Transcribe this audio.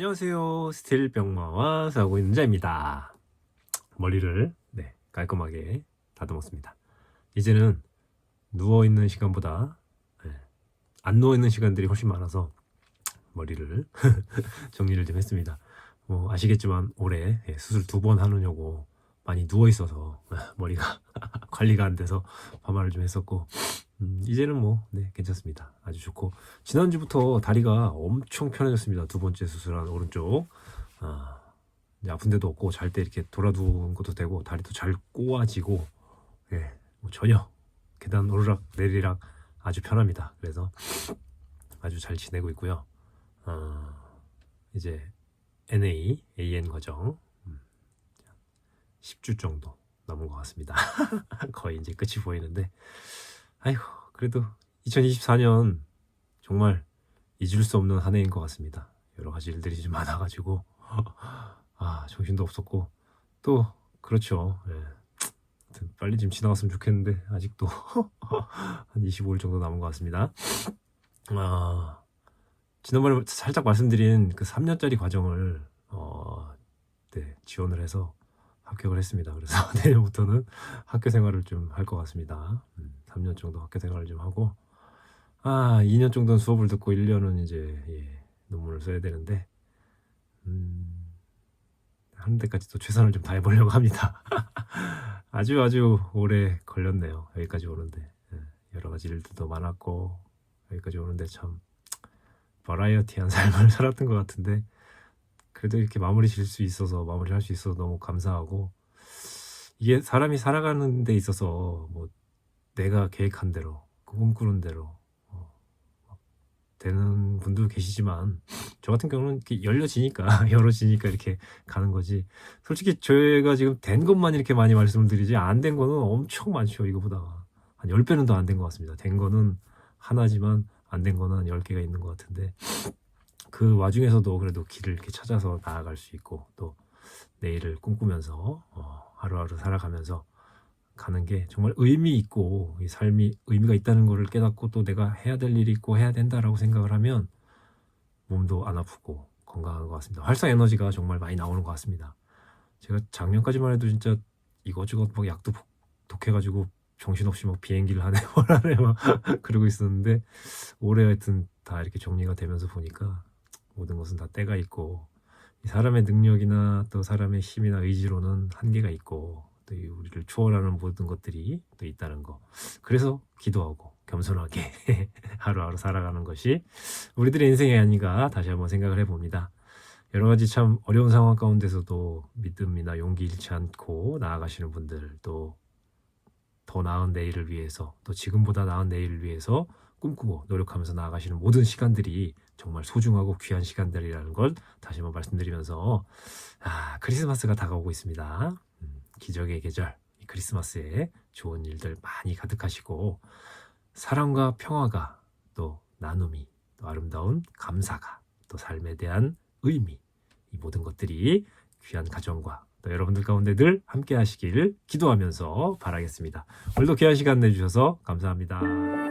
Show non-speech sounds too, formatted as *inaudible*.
안녕하세요. 스틸 병마와 사고 있는 자입니다. 머리를 네, 깔끔하게 다듬었습니다. 이제는 누워 있는 시간보다 네, 안 누워 있는 시간들이 훨씬 많아서 머리를 *laughs* 정리를 좀 했습니다. 뭐 아시겠지만 올해 예, 수술 두 번 하느냐고 많이 누워 있어서 *laughs* 머리가 *laughs* 관리가 안 돼서 파마를 좀 했었고 음, 이제는 뭐 네, 괜찮습니다. 아주 좋고 지난주부터 다리가 엄청 편해졌습니다. 두 번째 수술한 오른쪽 아, 아픈 데도 없고 잘 때 이렇게 돌아두는 것도 되고 다리도 잘 꼬아지고 예, 뭐 전혀 계단 오르락 내리락 아주 편합니다. 그래서 아주 잘 지내고 있고요. 어, 이제 NA, AN 과정 음, 10주 정도 남은 것 같습니다. *laughs* 거의 이제 끝이 보이는데 아이고 그래도 2024년 정말 잊을 수 없는 한 해인 것 같습니다. 여러 가지 일들이 좀 많아가지고 아 정신도 없었고 또 그렇죠. 예. 빨리 좀 지나갔으면 좋겠는데 아직도 *laughs* 한 25일 정도 남은 것 같습니다. 아 지난번에 살짝 말씀드린 그 3년짜리 과정을 어, 네, 지원을 해서 합격을 했습니다. 그래서 *laughs* 내년부터는 학교 생활을 좀 할 것 같습니다. 음, 3년 정도 학교 생활을 좀 하고 아 2년 정도는 수업을 듣고 1년은 이제 예, 논문을 써야 되는데 음, 하는 데까지 또 최선을 좀 다해보려고 합니다. *laughs* 아주 아주 오래 걸렸네요. 여기까지 오는데 예, 여러 가지 일들도 많았고 여기까지 오는데 참 버라이어티한 *laughs* 삶을 살았던 것 같은데 그래도 이렇게 마무리 질 수 있어서 마무리 할 수 있어서 너무 감사하고 이게 사람이 살아가는 데 있어서 뭐 내가 계획한 대로 꿈꾸는 대로 어, 막 되는 분도 계시지만 저 같은 경우는 이렇게 열려지니까 *laughs* 열어지니까 이렇게 가는 거지. 솔직히 저희가 지금 된 것만 이렇게 많이 말씀을 드리지 안 된 거는 엄청 많죠 이거보다. 한 10배는 더 안 된 것 같습니다. 된 거는 하나지만 안 된 거는 한 10개가 있는 것 같은데 그 와중에서도 그래도 길을 이렇게 찾아서 나아갈 수 있고 또 내일을 꿈꾸면서 어, 하루하루 살아가면서 가는 게 정말 의미 있고 이 삶이 의미가 있다는 것을 깨닫고 또 내가 해야 될 일이 있고 해야 된다라고 생각을 하면 몸도 안 아프고 건강한 것 같습니다. 활성 에너지가 정말 많이 나오는 것 같습니다. 제가 작년까지만 해도 진짜 이것저것 막 약도 독- 독해가지고 정신없이 막 비행기를 하네 뭐라네 막 그러고 있었는데 올해 하여튼 다 이렇게 정리가 되면서 보니까 모든 것은 다 때가 있고 이 사람의 능력이나 또 사람의 힘이나 의지로는 한계가 있고 또이 우리를 초월하는 모든 것들이 또 있다는 거 그래서 기도하고 겸손하게 *laughs* 하루하루 살아가는 것이 우리들의 인생이 아닌가 다시 한번 생각을 해봅니다. 여러 가지 참 어려운 상황 가운데서도 믿음이나 용기 잃지 않고 나아가시는 분들 또 더 나은 내일을 위해서 또 지금보다 나은 내일을 위해서 꿈꾸고 노력하면서 나아가시는 모든 시간들이 정말 소중하고 귀한 시간들이라는 걸 다시 한번 말씀드리면서 아, 크리스마스가 다가오고 있습니다. 음, 기적의 계절 이 크리스마스에 좋은 일들 많이 가득하시고 사랑과 평화가 또 나눔이 또 아름다운 감사가 또 삶에 대한 의미 이 모든 것들이 귀한 가정과 또 여러분들 가운데 늘 함께 하시길 기도하면서 바라겠습니다. 오늘도 귀한 시간 내주셔서 감사합니다.